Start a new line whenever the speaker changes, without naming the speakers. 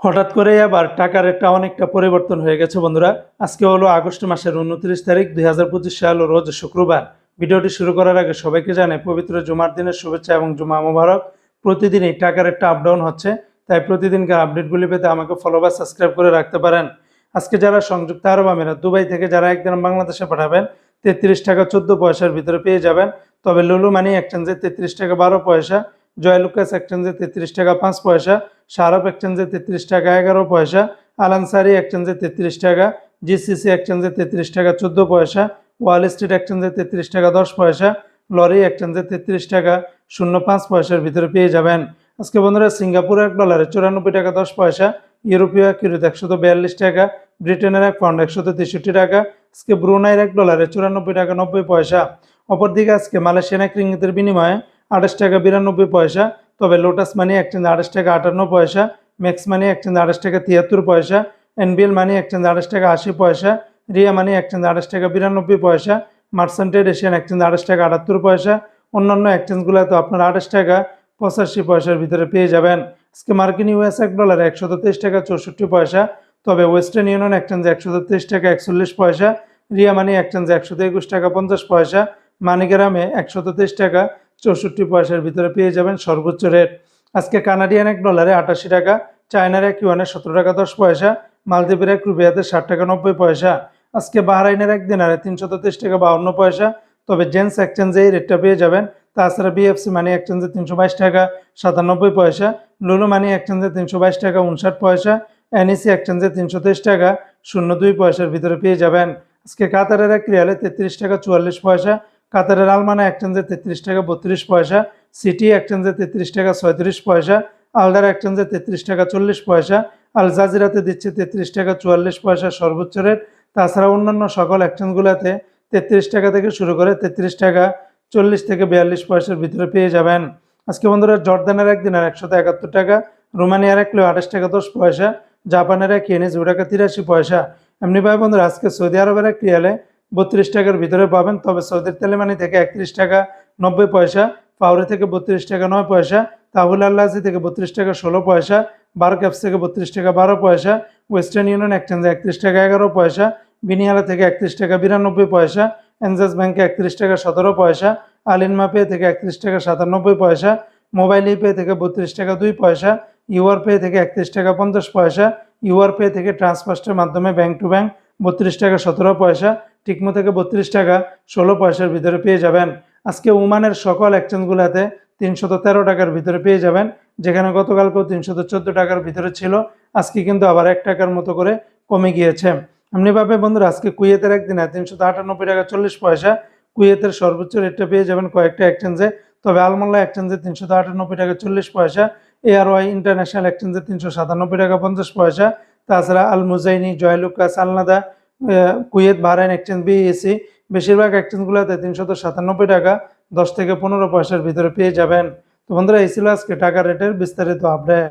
হঠাৎ করে আবার টাকার একটা অনেকটা পরিবর্তন হয়ে গেছে বন্ধুরা। আজকে হলো আগস্ট মাসের উনত্রিশ তারিখ, দুই হাজার পঁচিশ সাল রোজ শুক্রবার। ভিডিওটি শুরু করার আগে সবাইকে জানাই পবিত্র জুমার দিনের শুভেচ্ছা এবং জুমা মোবারক। প্রতিদিনই টাকার একটা আপ ডাউন হচ্ছে, তাই প্রতিদিনকার আপডেটগুলি পেতে আমাকে ফলো বা সাবস্ক্রাইব করে রাখতে পারেন। আজকে যারা সংযুক্ত আরব আমিরাত, দুবাই থেকে যারা একদিন বাংলাদেশে পাঠাবেন, তেত্রিশ টাকা চোদ্দ পয়সার ভিতরে পেয়ে যাবেন। তবে লুলু মানি এক্সচেঞ্জে তেত্রিশ টাকা বারো পয়সা জয়লুকাস এক্সচেঞ্জে তেত্রিশ টাকা পাঁচ পয়সা সারব এক্সচেঞ্জে তেত্রিশ টাকা, এগারো পয়সা। আলানসারি এক্সচেঞ্জে তেত্রিশ টাকা। জিসিসি এক্সচেঞ্জে তেত্রিশ টাকা, চোদ্দ পয়সা। ওয়াল স্ট্রিট এক্সচেঞ্জে তেত্রিশ টাকা, দশ পয়সা। লরি এক্সচেঞ্জে তেত্রিশ টাকা, শূন্য পাঁচ পয়সার ভিতরে পেয়ে যাবেন। আজকে বন্ধুরা, সিঙ্গাপুর এক ডলারে চুরানব্বই টাকা, দশ পয়সা। ইউরোপীয় এক ইউরোতে একশত বিয়াল্লিশ টাকা। ব্রিটেনের এক পাউন্ড একশত তেষট্টি টাকা। আজকে ব্রুনাইয়ের এক ডলারে চুরানব্বই টাকা, নব্বই পয়সা। অপরদিকে আজকে মালয়েশিয়ান এক রিঙ্গিতের বিনিময়ে আঠাশ টাকা, বিরানব্বই পয়সা। তবে লোটাস মানি এক এক্সচেঞ্জ আঠাশ টাকা আটান্ন পয়সা ম্যাক্স মানি এক এক্সচেঞ্জ আঠাশ টাকা তিয়াত্তর পয়সা এনবিএল মানি এক এক্সচেঞ্জ আঠাশ টাকা আশি পয়সা রিয়া মানি এক এক্সচেঞ্জ আঠাশ টাকা বিরানব্বই পয়সা মার্সেন্টেড এশিয়ান এক এক্সচেঞ্জ আঠাশ টাকা আটাত্তর পয়সা, অন্যান্য এক্সচেঞ্জগুলোতে আপনার আঠাশ টাকা পঁচাশি পয়সার ভিতরে পেয়ে যাবেন। আজকে মার্কিন ইউএস এক ডলার একশো তেইশ টাকা চৌষট্টি পয়সা, তবে ওয়েস্টার্ন ইউনিয়ন এক্সচেঞ্জ একশো তেইশ টাকা একচল্লিশ পয়সা রিয়া মানি এক্সচেঞ্জ একুশ টাকা পঞ্চাশ পয়সা মানিগ্রামে একশো তেইশ টাকা চৌষট্টি পয়সার ভিতরে পেয়ে যাবেন সর্বোচ্চ রেট আজকে কানাডিয়ান এক ডলারে আটাশি টাকা, চায়নার এক ইউয়ানে সতেরো টাকা দশ পয়সা, মালদ্বীপের এক রুপিয়াতে ষাট টাকা নব্বই পয়সা। আজকে বাহরাইনের এক দিনারে তিনশো তেইশ টাকা বাউন্ন পয়সা, তবে জেন্স এক্সচেঞ্জে এই রেটটা পেয়ে যাবেন। তাছাড়া বিএফসি মানি এক্সচেঞ্জে তিনশো বাইশ টাকা, সাতানব্বই পয়সা লুলু মানি এক্সচেঞ্জে তিনশো বাইশ টাকা উনষাট পয়সা এনইসি এক্সচেঞ্জে তিনশো তেইশ টাকা, শূন্য দুই পয়সার ভিতরে পেয়ে যাবেন। আজকে কাতারের এক রিয়ালে তেত্রিশ টাকা, চুয়াল্লিশ পয়সা কাতারের আলমানা এক্সচেঞ্জে তেত্রিশ টাকা, বত্রিশ পয়সা। সিটি এক্সচেঞ্জে তেত্রিশ টাকা, ছয়ত্রিশ পয়সা। আলদার এক্সচেঞ্জে তেত্রিশ টাকা, চল্লিশ পয়সা। আল জাজিরাতে দিচ্ছে তেত্রিশ টাকা, চুয়াল্লিশ পয়সা, সর্বোচ্চ রেট তাছাড়া অন্যান্য সকল একচেঞ্জগুলোতে তেত্রিশ টাকা থেকে শুরু করে তেত্রিশ টাকা, চল্লিশ থেকে বিয়াল্লিশ পয়সার ভিতরে পেয়ে যাবেন। আজকে বন্ধুরা, জর্দানের একদিনের একশত একাত্তর টাকা, রোমানিয়ার এক কিলো আঠাশ টাকা, দশ পয়সা, জাপানের এক ইয়েনে টাকা তিরাশি পয়সা। এমনি ভাই বন্ধুরা, আজকে সৌদি আরবের এক রিয়ালে বত্রিশ টাকার ভিতরে পাবেন। তবে সৌদির তেলেমানি থেকে একত্রিশ টাকা নব্বই পয়সা পাউরি থেকে বত্রিশ টাকা নয় পয়সা তাহুল আল্লাহি থেকে বত্রিশ টাকা ষোলো পয়সা বার ক্যাপস থেকে বত্রিশ টাকা বারো পয়সা, ওয়েস্টার্ন ইউনিয়ন এক্সচেঞ্জে একত্রিশ টাকা এগারো পয়সা, বিনিয়ালা থেকে একত্রিশ টাকা বিরানব্বই পয়সা, এনজাস ব্যাংকে একত্রিশ টাকা সতেরো পয়সা, আলিনমা পে থেকে একত্রিশ টাকা সাতানব্বই পয়সা, মোবাইল পে থেকে বত্রিশ টাকা দুই পয়সা, ইউআর পে থেকে একত্রিশ টাকা পঞ্চাশ পয়সা, ইউআর পে থেকে ট্রান্সফার্স্টের মাধ্যমে ব্যাংক টু ব্যাংক বত্রিশ টাকা সতেরো পয়সা টিকমো থেকে বত্রিশ টাকা ষোলো পয়সার ভিতরে পেয়ে যাবেন। আজকে ওমানের সকল এক্সচেঞ্জগুলোতে তিনশত তেরো টাকার ভিতরে পেয়ে যাবেন, যেখানে গতকালকেও তিনশত চোদ্দ টাকার ভিতরে ছিল। আজকে কিন্তু আবার এক টাকার মতো করে কমে গিয়েছে। এমনিভাবে বন্ধুরা, আজকে কুয়েতের একদিনে তিনশত আটানব্বই টাকা চল্লিশ পয়সা, কুয়েতের সর্বোচ্চ রেটটা পেয়ে যাবেন কয়েকটা এক্সচেঞ্জে তবে আলমোল্লা এক্সচেঞ্জে তিনশত আটানব্বই টাকা চল্লিশ পয়সা এআরওয়াই ইন্টারন্যাশনাল এক্সচেঞ্জে তিনশো সাতানব্বই টাকা পঞ্চাশ পয়সা, তাছাড়া আল মুজাইনি জয়লুকাস, আলনাদা কুয়েত, বাহরাইন এক্সচেঞ্জ বিএসি বেশিরভাগ এক্সচেঞ্জগুলোতে তিনশত সাতানব্বই টাকা, দশ থেকে পনেরো পয়সার ভিতরে পেয়ে যাবেন। তো বন্ধুরা, এই ছিল আজকে টাকা রেটের বিস্তারিত আপডেট